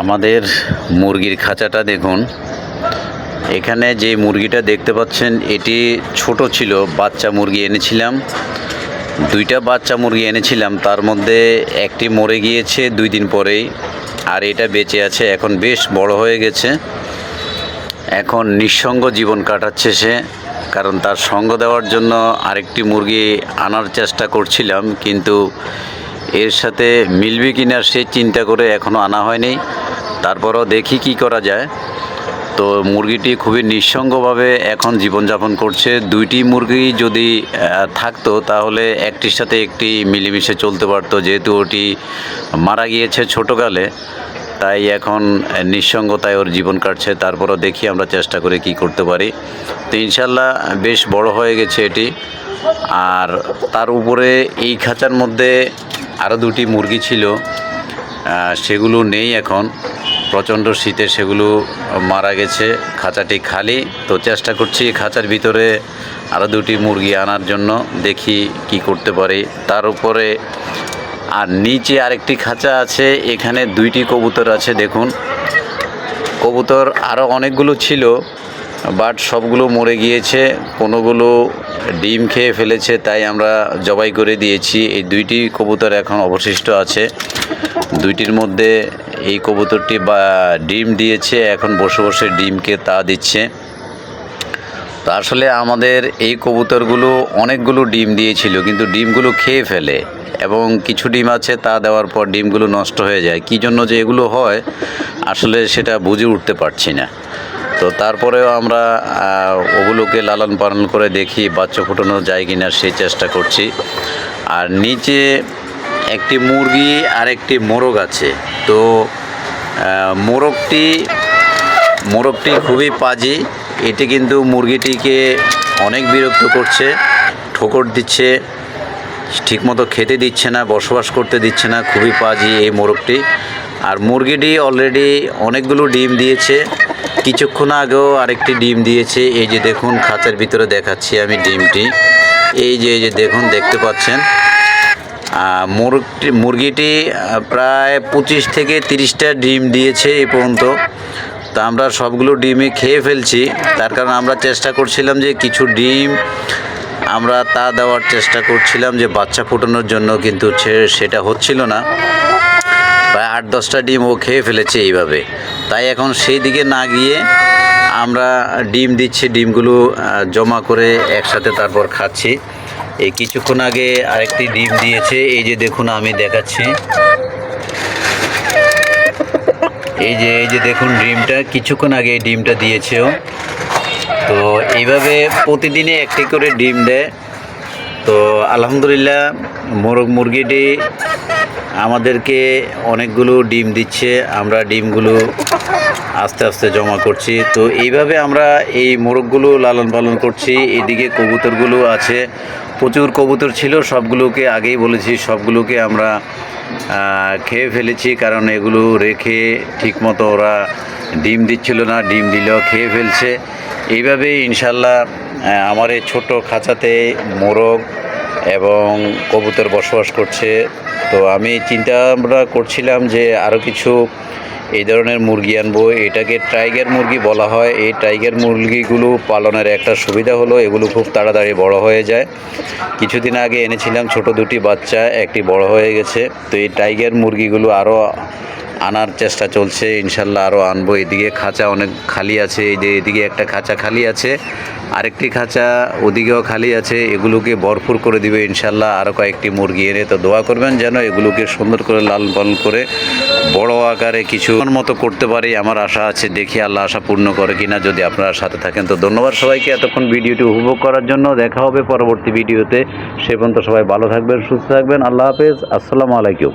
আমাদের মুরগির খাঁচাটা দেখুন। এখানে যে মুরগিটা দেখতে পাচ্ছেন, এটি ছোট ছিল, বাচ্চা মুরগি এনেছিলাম। দুইটা বাচ্চা মুরগি এনেছিলাম, তার মধ্যে একটি মরে গিয়েছে দুই দিন পরেই, আর এটা বেঁচে আছে, এখন বেশ বড় হয়ে গেছে। এখন নিঃসঙ্গ জীবন কাটাচ্ছে সে, কারণ তার সঙ্গ দেওয়ার জন্য আরেকটি মুরগি আনার চেষ্টা করছিলাম, কিন্তু এর সাথে মিলবে কিনা সে চিন্তা করে এখনও আনা হয়নি। তারপরও দেখি কি করা যায়। তো মুরগিটি খুবই নিঃসঙ্গভাবে এখন জীবনযাপন করছে। দুইটি মুরগি যদি থাকতো তাহলে একটির সাথে একটি মিলেমিশে চলতে পারতো। যেহেতু ওটি মারা গিয়েছে ছোটোকালে, তাই এখন নিঃসঙ্গতায় ওর জীবন কাটছে। তারপরও দেখি আমরা চেষ্টা করে কি করতে পারি। তো ইনশাল্লাহ বেশ বড় হয়ে গেছে এটি। আর তার উপরে এই খাঁচার মধ্যে আরও দুটি মুরগি ছিল। সেগুলো নেই এখন। প্রচণ্ড শীতে সেগুলো মারা গেছে। খাঁচাটি খালি। তো চেষ্টা করছি খাঁচার ভিতরে আরও দুটি মুরগি আনার জন্য। দেখি কি করতে পারি। তার উপরে আর নিচে আরেকটি খাঁচা আছে। এখানে দুইটি কবুতর আছে, দেখুন। কবুতর আরও অনেকগুলো ছিল। বাট সবগুলো মরে গিয়েছে, কোনোগুলো ডিম খেয়ে ফেলেছে, তাই আমরা জবাই করে দিয়েছি। এই দুইটি কবুতর এখন অবশিষ্ট আছে। দুইটির মধ্যে এই কবুতরটি বা ডিম দিয়েছে, এখন বসে বসে ডিমকে তা দিচ্ছে। তো আসলে আমাদের এই কবুতরগুলো অনেকগুলো ডিম দিয়েছিল, কিন্তু ডিমগুলো খেয়ে ফেলে এবং কিছু ডিম আছে তা দেওয়ার পর ডিমগুলো নষ্ট হয়ে যায়। কী জন্য যে এগুলো হয়, আসলে সেটা বুঝে উঠতে পারছি না। তো তারপরেও আমরা ওগুলোকে লালন পালন করে দেখি বাচ্চা ফুটানো যায় কিনা সেই চেষ্টা করছি। আর নিচে একটি মুরগি আর একটি মোরগ আছে। তো মোরগটি মোরগটি খুবই পাজি। এটি কিন্তু মুরগিটিকে অনেক বিরক্ত করছে, ঠোকর দিচ্ছে, ঠিকমতো খেতে দিচ্ছে না, বসবাস করতে দিচ্ছে না, খুবই পাজি এই মোরগটি। আর মুরগিটি অলরেডি অনেকগুলো ডিম দিয়েছে। কিছুক্ষণ আগেও আরেকটি ডিম দিয়েছে। এই যে দেখুন খাঁচার ভিতরে দেখাচ্ছি আমি ডিমটি। এই যে এই যে দেখুন দেখতে পাচ্ছেন? আহ, মুরগটি প্রায় পঁচিশ থেকে তিরিশটা ডিম দিয়েছে এই পর্যন্ত। তা আমরা সবগুলো ডিমই খেয়ে ফেলছি। তার কারণ আমরা চেষ্টা করছিলাম যে কিছু ডিম আমরা তা দেওয়ার চেষ্টা করছিলাম যে বাচ্চা ফোটানোর জন্য কিন্তু সেটা হচ্ছিল না। প্রায় আট দশটা ডিম ও খেয়ে ফেলেছে এইভাবে। তাই এখন সেই দিকে না গিয়ে আমরা ডিম দিচ্ছি, ডিমগুলো জমা করে একসাথে তারপর খাচ্ছি। এই কিছুক্ষণ আগে আরেকটি ডিম দিয়েছে, এই যে দেখুন আমি দেখাচ্ছি। এই যে এই যে দেখুন ডিমটা, কিছুক্ষণ আগে এই ডিমটা দিয়েছে ও তো এইভাবে প্রতিদিনে একটি করে ডিম দেয়। তো আলহামদুলিল্লাহ, মোরগ মুরগিটি আমাদেরকে অনেকগুলো ডিম দিচ্ছে, আমরা ডিমগুলো আস্তে আস্তে জমা করছি। তো এইভাবে আমরা এই মোরগগুলো লালন পালন করছি, এদিকে কবুতরগুলো আছে। প্রচুর কবুতর ছিল, সবগুলোকে আগেই বলেছি, সবগুলোকে আমরা খেয়ে ফেলেছি কারণ এগুলো রেখে ঠিকমতো ওরা ডিম দিচ্ছিল না, ডিম দিলেও খেয়ে ফেলছে। এইভাবে ইনশাল্লাহ আমার এই ছোট খাঁচাতে মোরগ এবং কবুতর বসবাস করছে। তো আমি চিন্তা ভাবনা করছিলাম যে আরও কিছু এই ধরনের মুরগি আনব। এটাকে টাইগার মুরগি বলা হয়। এই টাইগার মুরগিগুলো পালনের একটা সুবিধা হলো, এগুলো খুব তাড়াতাড়ি বড় হয়ে যায়। কিছুদিন আগে এনেছিলাম ছোট দুটি বাচ্চা, একটি বড় হয়ে গেছে। তো এই টাইগার মুরগিগুলো আরও আনার চেষ্টা চলছে, ইনশাল্লাহ আরও আনব। এদিকে খাঁচা অনেক খালি আছে, এই যে এদিকে একটা খাঁচা খালি আছে, আরেকটি খাঁচা ওদিকেও খালি আছে, এগুলোকে ভরপুর করে দিবে ইনশাল্লাহ আরও কয়েকটি মুরগি। এনে তো দোয়া করবেন যেন এগুলোকে সুন্দর করে লাল পালন করে বড় আকারে কিছু মতো করতে পারি, আমার আশা আছে, দেখি আল্লাহ আশা পূর্ণ করে কিনা, যদি আপনারা সাথে থাকেন। তো ধন্যবাদ সবাইকে, এতক্ষণ ভিডিওটি উপভোগ করার জন্য, দেখা হবে পরবর্তী ভিডিওতে। সে পর্যন্ত সবাই ভালো থাকবেন, সুস্থ থাকবেন, আল্লাহ হাফেজ, আসসালামু আলাইকুম।